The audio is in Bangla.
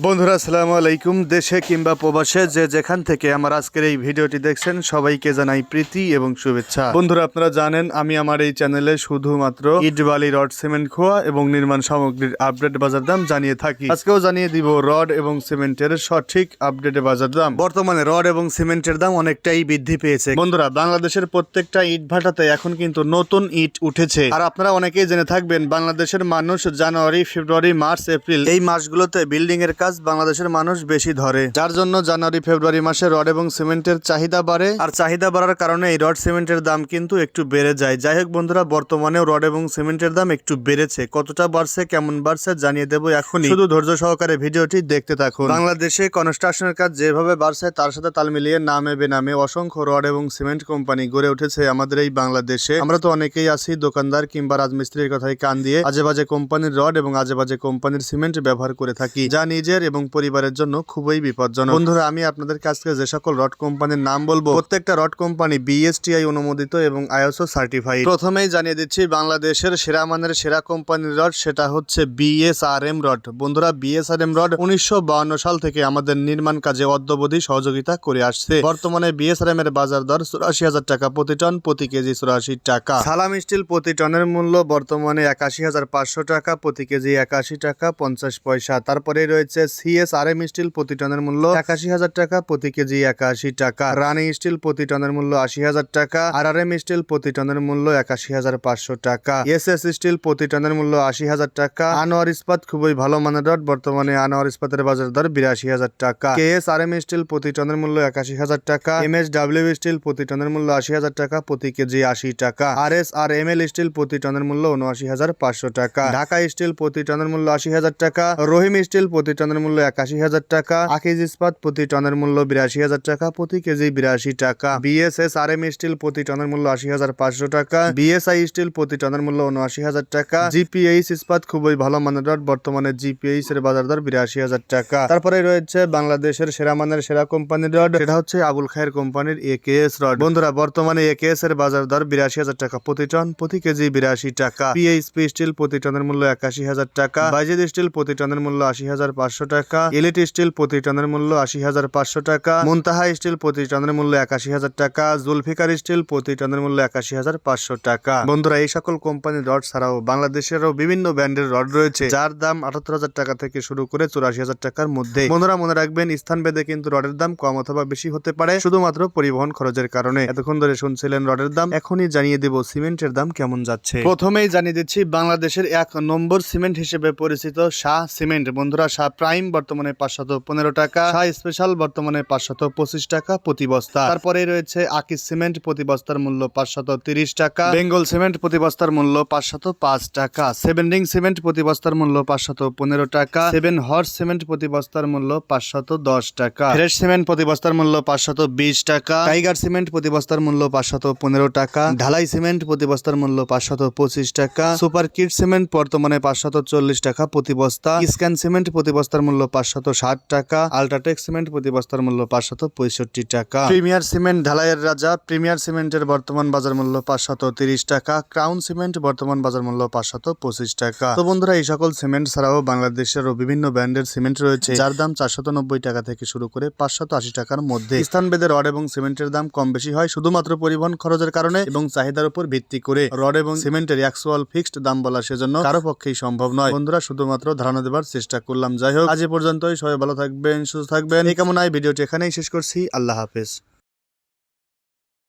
বন্ধুরা, আসসালামু আলাইকুম। দেশে কিংবা প্রবাসে যে যেখান থেকে আমার আজকের এই ভিডিওটি দেখছেন, সবাইকে জানাই প্রীতি এবং শুভেচ্ছা। বন্ধুরা, আপনারা জানেন, আমি আমার এই চ্যানেলে শুধুমাত্র ইট বালি রড, সিমেন্ট, খোয়া এবং নির্মাণ সামগ্রীর আপডেট বাজার দাম জানিয়ে থাকি। আজকেও জানিয়ে দিব রড এবং সিমেন্টের সঠিক আপডেট বাজার দাম। বর্তমানে রড এবং সিমেন্টের দাম অনেকটাই বৃদ্ধি পেয়েছে। বন্ধুরা, বাংলাদেশের প্রত্যেকটা ইট ভাটাতে এখন কিন্তু নতুন ইট উঠেছে। আর আপনারা অনেকেই জেনে থাকবেন, বাংলাদেশের মানুষ জানুয়ারি, ফেব্রুয়ারি, মার্চ, এপ্রিল এই মাসগুলোতে বিল্ডিং এর কাজ বাংলাদেশের মানুষ বেশি ধরে। যার জন্য জানুয়ারি, ফেব্রুয়ারি মাসে রড এবং সিমেন্টের চাহিদা বাড়ে। আর চাহিদা বাড়ার কারণে এই রড, সিমেন্টের দাম কিন্তু একটু বেড়ে যায়। যাই হোক বন্ধুরা, বর্তমানেও রড এবং সিমেন্টের দাম একটু বেড়েছে। কতটা বাড়ছে, কেমন বাড়ছে জানিয়ে দেবো এখনই। শুধু ধৈর্য সহকারে ভিডিওটি দেখতে থাকুন। বাংলাদেশে কনস্ট্রাকশনের কাজ যেভাবে বাড়ছে, তার সাথে তাল মিলিয়ে নামে বেনামে অসংখ্য রড এবং সিমেন্ট কোম্পানি গড়ে উঠেছে আমাদের এই বাংলাদেশে। আমরা তো অনেকেই আছি, দোকানদার কিংবা রাজমিস্ত্রির কথায় কান দিয়ে আজে বাজে কোম্পানির রড এবং আজে বাজে কোম্পানির সিমেন্ট ব্যবহার করে থাকি। যা নিজের এবং পরিবারের জন্য খুবই বিপজ্জনক। বন্ধুরা, আমি আপনাদের কাছ থেকে যে সকল রড কোম্পানির নাম বলব, প্রত্যেকটা রড কোম্পানি বিএসটিআই অনুমোদিত এবং আইএসও সার্টিফাইড প্রথমেই জানিয়ে দিচ্ছি, বাংলাদেশের সেরা মানের সেরা কোম্পানির রড সেটা হচ্ছে বিএসআরএম রড। বন্ধুরা বিএসআরএম রড উনিশশো সাল থেকে আমাদের নির্মাণ কাজে অদ্যবধি সহযোগিতা করে আসছে। বর্তমানে বিএসআরএম এর বাজার দর চুরাশি হাজার টাকা প্রতি টন, প্রতি কেজি চুরাশি টাকা। সালাম স্টিল প্রতি টনের মূল্য বর্তমানে একাশি হাজার পাঁচশো টাকা, প্রতি কেজি একাশি টাকা পঞ্চাশ পয়সা। তারপরে রয়েছে সিএসআরএম স্টিল প্রতি টনের মূল্য একাশি হাজার টাকা, প্রতি কেজি একাশি টাকা। রানি স্টিল প্রতি টনের মূল্য আশি হাজার টাকা। আর এম স্টিল প্রতি টনের মূল্য একাশি হাজার পাঁচশো টাকা। এস এস স্টিল প্রতি টনের মূল্য আশি হাজার টাকা। আনোয়ার ইস্পাত খুবই ভালো মানের রড বর্তমানে আনোয়ার ইস্পাতের বাজার দর বিরাশি হাজার টাকা। K S R M steel প্রতি টনের মূল্য একাশি হাজার টাকা। এম এস ডাব্লিউ স্টিল প্রতি টনের মূল্য আশি হাজার টাকা, প্রতি কেজি আশি টাকা। R S R M L steel প্রতি টনের মূল্য উনআশি হাজার পাঁচশো টাকা। ঢাকা স্টিল প্রতি টনের মূল্য আশি হাজার টাকা। রহিম স্টিল প্রতি টনের মূল্য একাশি হাজার টাকা আকিজ ইস্পাত প্রতি টনের মূল্য বিরাশি হাজার টাকা, প্রতি কেজি বিরাশি টাকা। বিএসএস আর এম স্টিল প্রতি টনের মূল্য আশি হাজার পাঁচশো টাকা, বিএসআই স্টিল প্রতি টনের মূল্য উনআশি হাজার টাকা, জিপিএইচ ইস্পাত খুবই ভালো মানের রড বর্তমানে জিপিএইচ এর বাজার দর বিরাশি হাজার টাকা। তারপরে রয়েছে বাংলাদেশের সেরা মানের সেরা কোম্পানির রড সেটা হচ্ছে আবুল খায়ের কোম্পানির একেএস রড বন্ধুরা, বর্তমানে একেএস এর বাজার দর বিরাশি হাজার টাকা প্রতি টন, প্রতি কেজি বিরাশি টাকা। পিএইচপি স্টিল প্রতি টনের মূল্য একাশি হাজার টাকা, বাইজেদ স্টিল প্রতি টনের মূল্য আশি হাজার পাঁচশো টাকা এলিট স্টিল প্রতি টনের মূল্য আশি হাজার পাঁচশো টাকা মুনতাহা স্টিল প্রতি টনের মূল্য একাশি হাজার টাকা জুলফিকার স্টিল প্রতি টনের মূল্য একাশি হাজার পাঁচশো টাকা। বন্ধুরা, এই সকল কোম্পানির রড ছাড়াও বাংলাদেশেরও বিভিন্ন ব্র্যান্ডের রড রয়েছে, যার দাম আটাত্তর হাজার টাকা থেকে শুরু করে চুরাশি হাজার টাকার মধ্যে। বন্ধুরা, মনে রাখবেন, স্থান ভেদে কিন্তু রডের দাম কম অথবা বেশি হতে পারে, শুধুমাত্র পরিবহন খরচের কারণে। এতক্ষণ ধরে শুনছিলেন রডের দাম, এখনই জানিয়ে দেব সিমেন্টের দাম কেমন যাচ্ছে। প্রথমেই জানিয়ে দিচ্ছি, বাংলাদেশের এক নম্বর সিমেন্ট হিসেবে পরিচিত শাহ সিমেন্ট। বন্ধুরা, শাহ প্রাইম বর্তমানে পাঁচশত পনেরো টাকা, শাহ স্পেশাল বর্তমানে পাঁচশত পঁচিশ টাকা প্রতি বস্তা। তারপরে রয়েছে আকিস সিমেন্ট প্রতি বস্তার মূল্য পাঁচশত তিরিশ টাকা, বেঙ্গল সিমেন্ট প্রতি বস্তার মূল্য পাঁচশত পাঁচ টাকা সেভেন রিং সিমেন্ট প্রতি বস্তার মূল্য পাঁচশত পনেরো টাকা সেভেন হর্স সিমেন্ট প্রতি বস্তার মূল্য পাঁচশত দশ টাকা ফ্রেশ সিমেন্ট প্রতি বস্তার মূল্য পাঁচশত বিশ টাকা টাইগার সিমেন্ট প্রতি বস্তার মূল্য পাঁচশত পনেরো টাকা, ঢালাই সিমেন্ট প্রতি বস্তার মূল্য পাঁচশত পঁচিশ টাকা সুপার কিট সিমেন্ট বর্তমানে পাঁচশত চল্লিশ টাকা প্রতি বস্তা স্ক্যান সিমেন্ট প্রতি বস্তার মূল্য পাঁচশত ষাট টাকা, আলট্রাটেক সিমেন্ট প্রতি বস্তার মূল্য পাঁচশত পঁয়ষট্টি টাকা। প্রিমিয়ার সিমেন্ট ঢালাইয়ের রাজা, প্রিমিয়ার সিমেন্টের বর্তমান বাজার মূল্য পাঁচশত তিরিশ টাকা, ক্রাউন সিমেন্ট বর্তমান বাজার মূল্য পাঁচশত পঁচিশ টাকা। তো বন্ধুরা, এই সকল সিমেন্ট ছাড়াও বাংলাদেশের বিভিন্ন ব্র্যান্ডের সিমেন্ট রয়েছে, যার দাম চারশত নব্বই টাকা থেকে শুরু করে পাঁচশত আশি টাকার মধ্যে। স্থানভেদে রড এবং সিমেন্টের দাম কম বেশি হয় শুধুমাত্র পরিবহন খরচের কারণে এবং চাহিদার উপর ভিত্তি করে। রড এবং সিমেন্টের অ্যাকচুয়াল ফিক্সড দাম বলা সেজন্য কারও পক্ষেই সম্ভব নয়। বন্ধুরা, শুধুমাত্র ধারণা দেবার চেষ্টা করলাম। যাই হোক আজ পর্যন্তই। সবাই ভালো থাকবেন, সুস্থ থাকবেন। এই কামনায় ভিডিওটি এখানেই শেষ করছি। আল্লাহ হাফেজ।